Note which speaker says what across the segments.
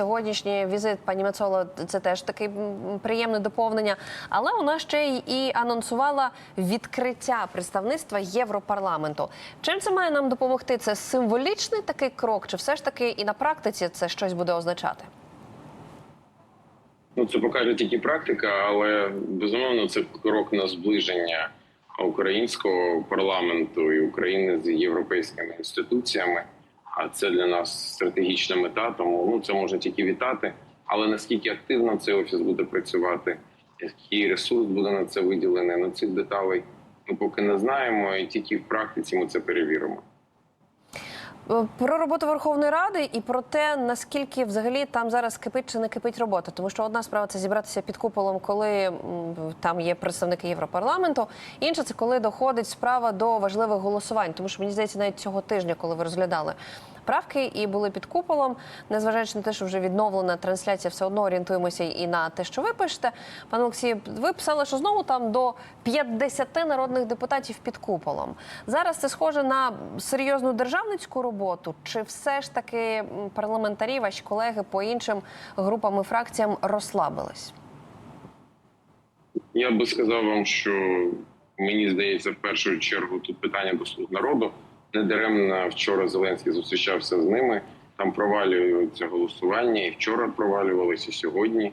Speaker 1: сьогоднішній візит пані Мацоло це теж таке приємне доповнення. Але вона ще й і анонсувала відкриття представництва Європарламенту. Чим це має нам допомогти? Це символічний такий крок, чи все ж таки і на практиці це щось буде означати?
Speaker 2: Ну, це покаже тільки практика, але безумовно це крок на зближення українського парламенту і України з європейськими інституціями. А це для нас стратегічна мета. Тому ну це можна тільки вітати. Але наскільки активно цей офіс буде працювати, який ресурс буде на це виділений, на цих деталей ми поки не знаємо, і тільки в практиці ми це перевіримо.
Speaker 1: Е, Про роботу Верховної Ради і про те, наскільки взагалі там зараз кипить чи не кипить робота. Тому що одна справа це зібратися під куполом, коли там є представники Європарламенту. Інша це коли доходить справа до важливих голосувань. Тому що мені здається, навіть цього тижня, коли ви розглядали правки і були під куполом, незважаючи на те, що вже відновлена трансляція, все одно орієнтуємося і на те, що ви пишете. Пане Олексію, ви писали, що знову там до 50 народних депутатів під куполом. Зараз це схоже на серйозну державницьку роботу, чи все ж таки парламентарі, ваші колеги по іншим групам і фракціям розслабились?
Speaker 2: Я би сказав вам, що мені здається, в першу чергу тут питання до слуг народу. Недаремно вчора Зеленський зустрічався з ними. Там провалюються голосування, і вчора провалювалися і сьогодні.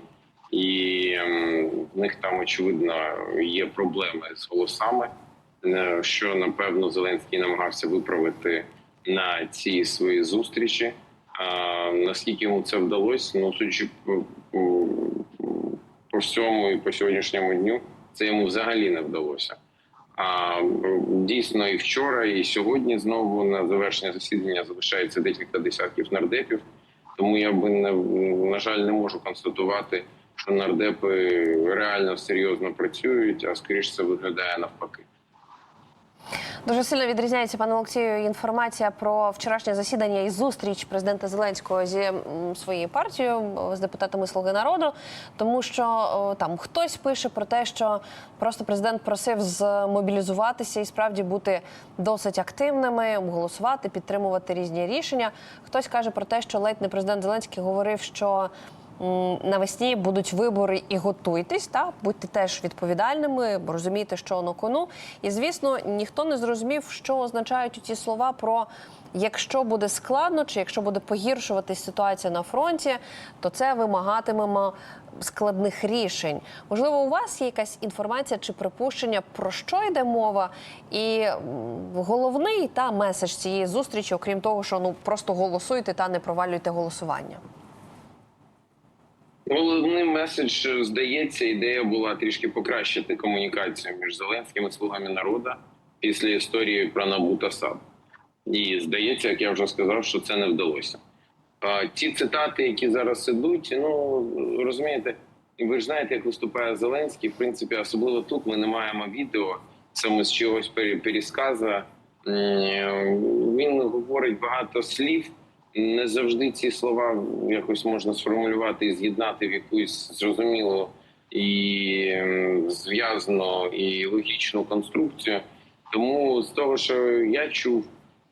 Speaker 2: І ем, в них там очевидно є проблеми з голосами, е, що напевно Зеленський намагався виправити на цій своїй зустрічі. А, наскільки йому це вдалося, ну судячи по всьому і по сьогоднішньому дню, це йому взагалі не вдалося. А дійсно, і вчора, і сьогодні знову на завершення засідання залишається декілька десятків нардепів. Тому я би не на жаль не можу констатувати, що нардепи реально серйозно працюють, а скоріш це виглядає навпаки.
Speaker 1: Дуже сильно відрізняється, пане Олексію, інформація про вчорашнє засідання і зустріч президента Зеленського зі своєю партією з депутатами Слуги народу, тому що там хтось пише про те, що просто президент просив змобілізуватися і справді бути досить активними, голосувати, підтримувати різні рішення. Хтось каже про те, що ледь не президент Зеленський говорив, що. Навесні будуть вибори і готуйтесь, та будьте теж відповідальними, бо розумієте, що на кону. І звісно, ніхто не зрозумів, що означають ті слова про якщо буде складно, чи якщо буде погіршуватись ситуація на фронті, то це вимагатимемо складних рішень. Можливо, у вас є якась інформація чи припущення, про що йде мова, і головний та меседж цієї зустрічі, окрім того, що ну просто голосуйте та не провалюйте голосування.
Speaker 2: Головний меседж здається, ідея була трішки покращити комунікацію між Зеленським і слугами народу після історії про НАБУ та САП. І здається, як я вже сказав, що це не вдалося. А ті цитати, які зараз ідуть, ну розумієте, ви ж знаєте, як виступає Зеленський. В принципі, особливо тут ми не маємо відео саме з чогось пересказа. Він говорить багато слів. Не завжди ці слова якось можна сформулювати і з'єднати в якусь зрозумілу і зв'язану і логічну конструкцію. Тому з того, що я чув,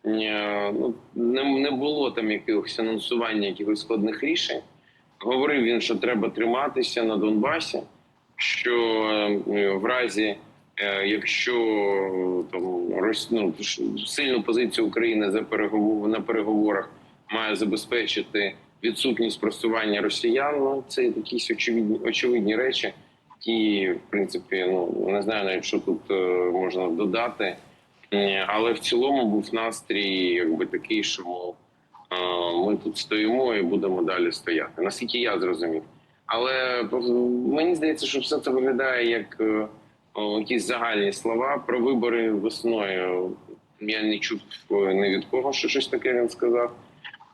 Speaker 2: е, ну не, не було там якихось анонсування якихось складних рішень. Говорив він, що треба триматися на Донбасі, що в разі, е, якщо там ну, сильну позицію України за переговор на переговорах має забезпечити відсутність просування росіян. Ну це якісь очевидні очевидні речі, які в принципі ну не знаю навіть що тут е, можна додати. Е, Але в цілому був настрій, якби такий, що мов е, ми тут стоїмо і будемо далі стояти. Наскільки я зрозумів. Але мені здається, що все це виглядає як е, якісь загальні слова про вибори весною. Я не чув е, ні від кого, що щось таке він сказав.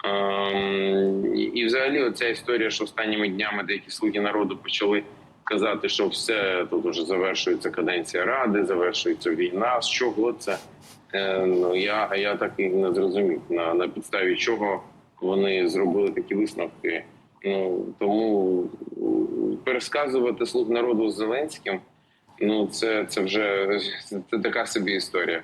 Speaker 2: Ем, і, взагалі, оця історія, що останніми днями деякі слуги народу почали казати, що все тут уже завершується каденція ради, завершується війна. З чого це? Е, ну я, я так і не зрозумів на, на підставі чого вони зробили такі висновки. Ну тому пересказувати слуг народу з Зеленським. Ну це, це вже це така собі історія.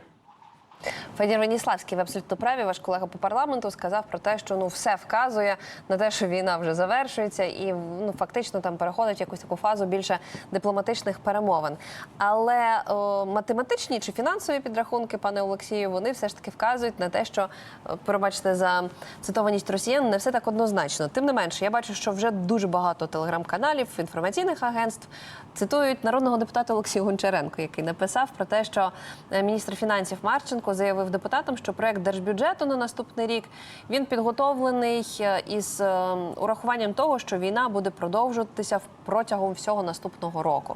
Speaker 1: Федір Веніславський, ви абсолютно праві. Ваш колега по парламенту сказав про те, що ну все вказує на те, що війна вже завершується, і ну фактично там переходить якусь таку фазу більше дипломатичних перемовин. Але о, математичні чи фінансові підрахунки, пане Олексію, вони все ж таки вказують на те, що е, пробачте за цитованість росіян, не все так однозначно. Тим не менше, я бачу, що вже дуже багато телеграм-каналів, інформаційних агентств цитують народного депутата Олексія Гончаренко, який написав про те, що е, міністр фінансів Марченко заявив депутатам, що проект держбюджету на наступний рік він підготовлений е, із е, урахуванням того, що війна буде продовжуватися протягом всього наступного року.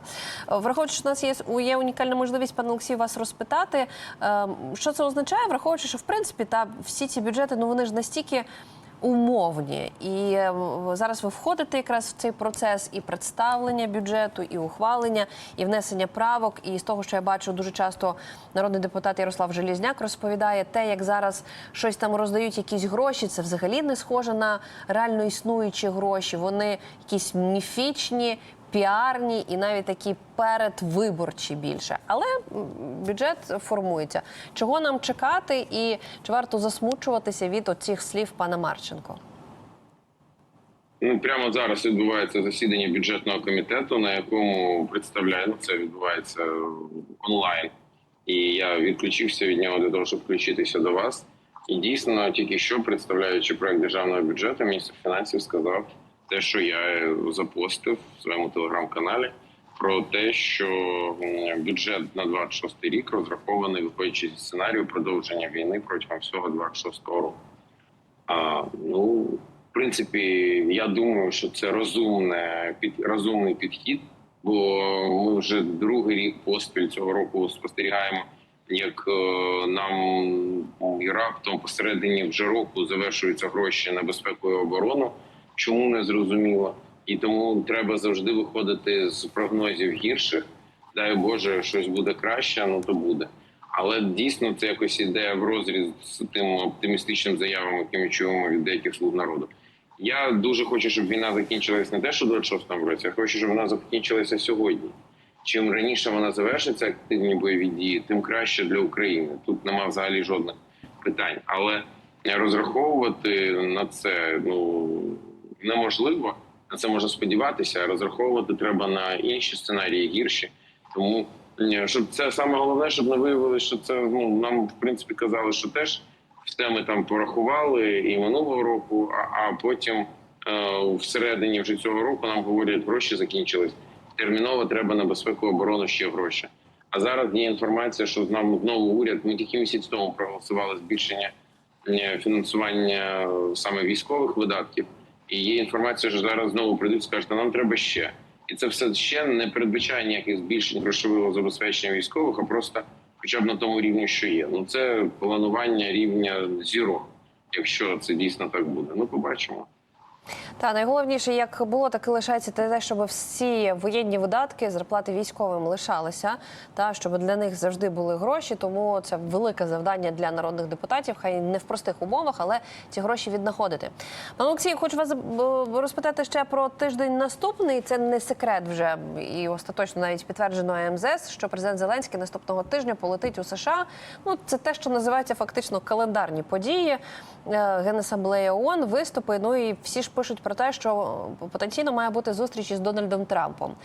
Speaker 1: Е, Враховуючи, що у нас є, є унікальна можливість, пане Олексій, вас розпитати, е, що це означає, враховуючи, що в принципі та всі ці бюджети, ну вони ж настільки умовні. І е, зараз ви входите якраз в цей процес і представлення бюджету, і ухвалення, і внесення правок. І з того, що я бачу, дуже часто народний депутат Ярослав Желізняк розповідає те, як зараз щось там роздають якісь гроші. Це взагалі не схоже на реально існуючі гроші. Вони якісь міфічні. Піарні і навіть такі передвиборчі більше, але бюджет формується. Чого нам чекати, і чи варто засмучуватися від оцих слів пана Марченко?
Speaker 2: Ну прямо зараз відбувається засідання бюджетного комітету, на якому представляю ну, це відбувається онлайн. І я відключився від нього для того, щоб включитися до вас. І дійсно, тільки що представляючи проект державного бюджету, міністр фінансів сказав те, що я запостив в своєму телеграм-каналі, про те, що бюджет на 26 рік розрахований, виходячи зі сценарію продовження війни протягом всього 26 року. А, ну, в принципі, я думаю, що це розумне під розумний підхід, бо ми вже другий рік поспіль цього року спостерігаємо, як е, нам і раптом посередині вже року завершуються гроші на безпеку і оборону. Чому не зрозуміло? І тому треба завжди виходити з прогнозів гірших. Дай Боже, щось буде краще, ну то буде. Але дійсно це якось іде в розріз з тим оптимістичним заявам, які ми чуємо від деяких слуг народу. Я дуже хочу, щоб війна закінчилась не те, що в 26-му році, а хочу, щоб вона закінчилася сьогодні. Чим раніше вона завершиться активні бойові дії, тим краще для України. Тут нема взагалі жодних питань. Але розраховувати на це ну неможливо. На це можна сподіватися. Розраховувати треба на інші сценарії гірші. Тому щоб це саме головне, щоб не виявилося, що це ну нам в принципі казали, що теж все ми там порахували і минулого року, а, а потім е, всередині вже цього року нам говорять, гроші закінчились. Терміново треба на безпеку оборону ще гроші. А зараз є інформація, що нам знову уряд ми тільки місяць тому проголосували збільшення е, фінансування е, саме військових видатків. І є інформація, що зараз знову прийдуть, скажуть, нам треба ще. І це все ще не передбачає ніяких збільшень грошового забезпечення військових, а просто хоча б на тому рівні, що є. Ну це планування рівня зіро, якщо це дійсно так буде. Ну побачимо.
Speaker 1: Та найголовніше, як було, так і лишається те, щоб всі воєнні видатки, зарплати військовим лишалися, та щоб для них завжди були гроші. Тому це велике завдання для народних депутатів. Хай не в простих умовах, але ці гроші віднаходити. Пане Олексій, хочу вас е, розпитати ще про тиждень наступний. Це не секрет вже і остаточно навіть підтверджено МЗС, що президент Зеленський наступного тижня полетить у США. Ну це те, що називається фактично календарні події. Е, Генасамблея ООН, виступи. Ну і всі ж пишуть про те, що потенційно має бути зустріч із Дональдом Трампом.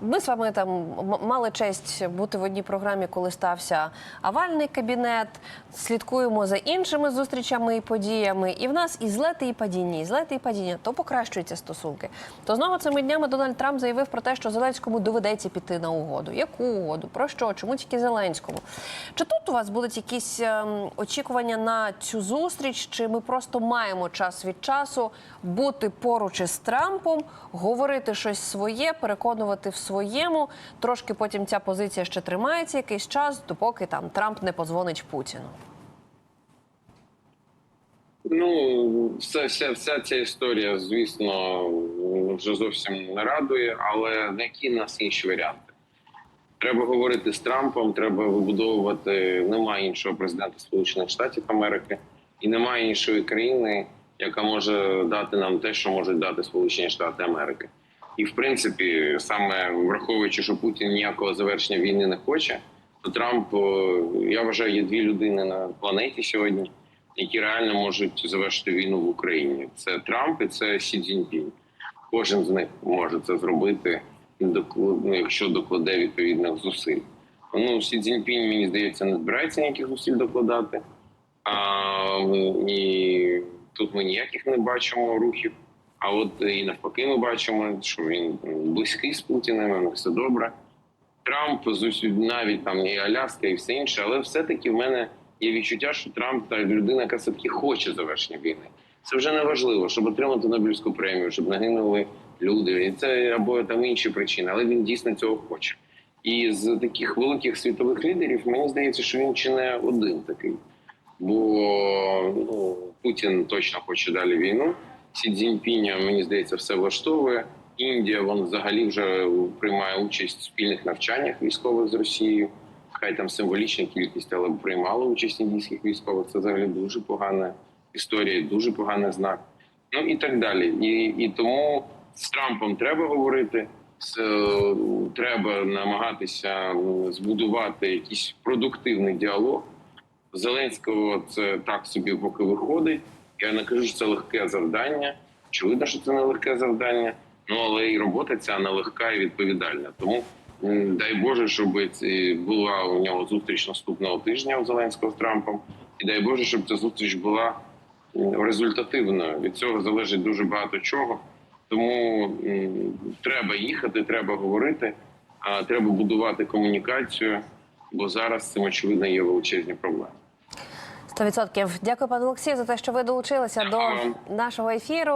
Speaker 1: Ми з вами там мали честь бути в одній програмі, коли стався авальний кабінет. Слідкуємо за іншими зустрічами і подіями. І в нас і злети, і падіння, і злети, і падіння. То покращуються стосунки. То знову цими днями Дональд Трамп заявив про те, що Зеленському доведеться піти на угоду. Яку угоду? Про що? Чому тільки Зеленському? Чи тут у вас будуть якісь ем, очікування на цю зустріч? Чи ми просто маємо час від часу бути поруч із Трампом, говорити щось своє, переконувати в своєму? Трошки потім ця позиція ще тримається якийсь час, допоки там Трамп не позвонить Путіну.
Speaker 2: Ну, все, вся, вся ця історія, звісно, вже зовсім не радує, але на які нас інші варіанти? Треба говорити з Трампом, треба вибудовувати. Немає іншого президента Сполучених Штатів Америки, і немає іншої країни, яка може дати нам те, що можуть дати Сполучені Штати Америки. І в принципі, саме враховуючи, що Путін ніякого завершення війни не хоче, то Трамп, я вважаю, є дві людини на планеті сьогодні, які реально можуть завершити війну в Україні. Це Трамп і це Сі Цзіньпінь. Кожен з них може це зробити, ну, якщо докладе відповідних зусиль. Ну, Сі Цзіньпінь, мені здається, не збирається ніяких зусиль докладати. А, і тут ми ніяких не бачимо рухів. А от і навпаки, ми бачимо, що він близький з Путіним, все добре. Трамп навіть там і Аляска, і все інше, але все-таки в мене є відчуття, що Трамп та людина, яка все-таки хоче завершення війни. Це вже не важливо, щоб отримати Нобелівську премію, щоб нагинули люди. І це або там інші причини, але він дійсно цього хоче. І з таких великих світових лідерів мені здається, що він чи не один такий. Бо ну, Путін точно хоче далі війну. Сі Цзіньпіня, мені здається, все влаштовує. Індія вон взагалі вже приймає участь в спільних навчаннях військових з Росією. Хай там символічна кількість, але приймала участь індійських військових. Це взагалі дуже погана історія, дуже поганий знак. Ну і так далі. І, і тому з Трампом треба говорити. З, треба намагатися збудувати якийсь продуктивний діалог. Зеленського це так собі поки виходить. Я не кажу, що це легке завдання. Очевидно, що це не легке завдання. Ну але і робота ця нелегка і відповідальна. Тому дай Боже, щоб була у нього зустріч наступного тижня у Зеленського з Трампом. І дай Боже, щоб ця зустріч була результативною. Від цього залежить дуже багато чого. Тому треба їхати, треба говорити, а треба будувати комунікацію, бо зараз з цим очевидно є величезні проблеми.
Speaker 1: 100%. Дякую, пане Олексію, за те, що ви долучилися до нашого ефіру.